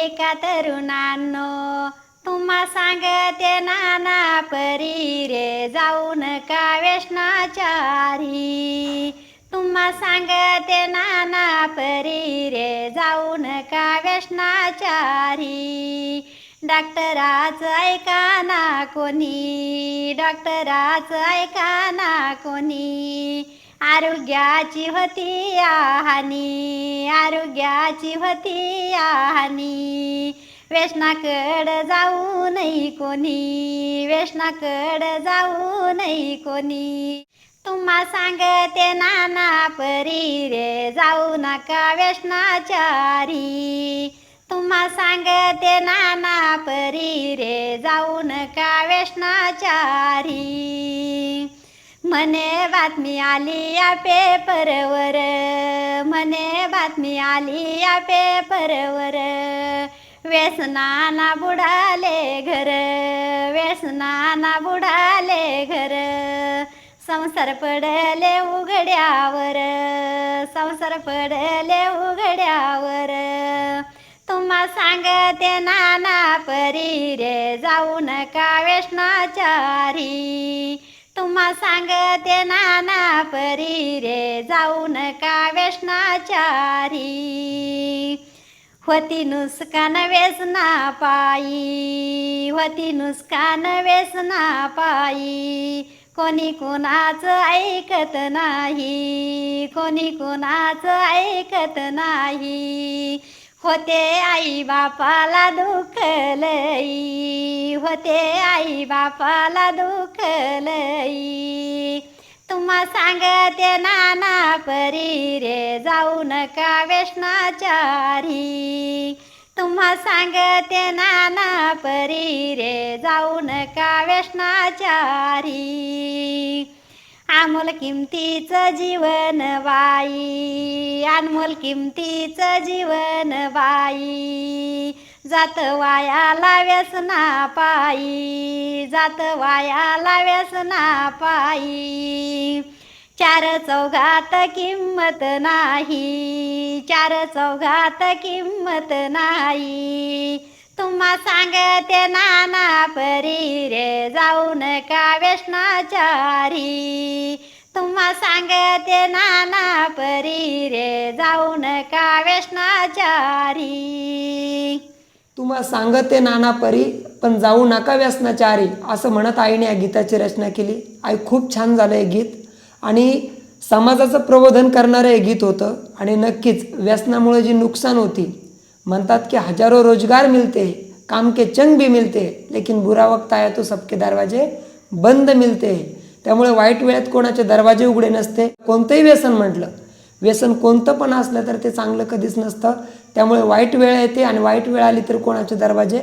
एका तरुणांनो तुम्हा सांगते नाना परी रे जाऊ नका व्यसनाचारी तुम्हा सांगते नाना परी रे जाऊ नका व्यसनाचारी डॉक्टराचं ऐका ना कोणी डॉक्टराचं ऐका ना कोणी. आरोग्याची होती हानी आरोग्याची होती हानी व्यसनाकडं जाऊ नाही कोणी व्यसनाकडं जाऊ नाही कोणी. तुम्हा सांगते नाना परी रे जाऊ नका व्यसनाचारी तुम्हा सांगते नाना परी रे जाऊ नका व्यसनाचारी मने बातमी आली या पेपरवर. मने बातमी आली या पेपरवर. व्यसनाना बुडाले घर व्यसनाना बुडाले घर. संसार पडले उघड्यावर संसार पडले उघड्यावर. तुम्हा सांगते नाना परी रे जाऊ नका व्यसनाचारी तुम्हा सांगते नाना परी रे जाऊ नका व्यसनाचारी होती नुसकान वेसना पायी होती नुसकान वेसना पायी. कोणी कोणाचं ऐकत नाही कोणी कोणाचं ऐकत नाही. होते आई बापाला दुखलई होते आई बापाला दुःख सांगते नाना परी रे जाऊ नका वेष्णाचारी. तुम्हा सांगते नाना परी रे जाऊ नका वेष्णाचारी. अनमोल किमतीचं जीवन बाई अनमोल किमतीचं जीवन बाई. जात वायाला व्यसना पायी. जात वायाला व्यसना पायी. चार चौघात किंमत नाही. चार चौघात किंमत नाही. तुम्हा सांगते नाना परी रे जाऊ नका व्यसनाचारी तुम्हा सांगते नाना परी रे जाऊ नका व्यसनाचारी तुम्हा सांगते नाना परी पण जाऊ नका व्यसनाचारी असं म्हणत आईने या गीताची रचना केली. आई खूप छान झालं हे गीत. आणि समाजाचं प्रबोधन करणारं हे गीत होतं. आणि नक्कीच व्यसनामुळे जी नुकसान होती म्हणतात की हजारो रोजगार मिळते काम के चंग भी मिळते लेकिन बुरा वक्त आया तो सबके दरवाजे बंद मिळते. त्यामुळे वाईट वेळेत कोणाचे दरवाजे उघडे नसते. कोणतंही व्यसन म्हटलं व्यसन कोणतं पण असलं तर ते चांगलं कधीच नसतं. त्यामुळे वाईट वेळ येते आणि वाईट वेळ आली तर कोणाचे दरवाजे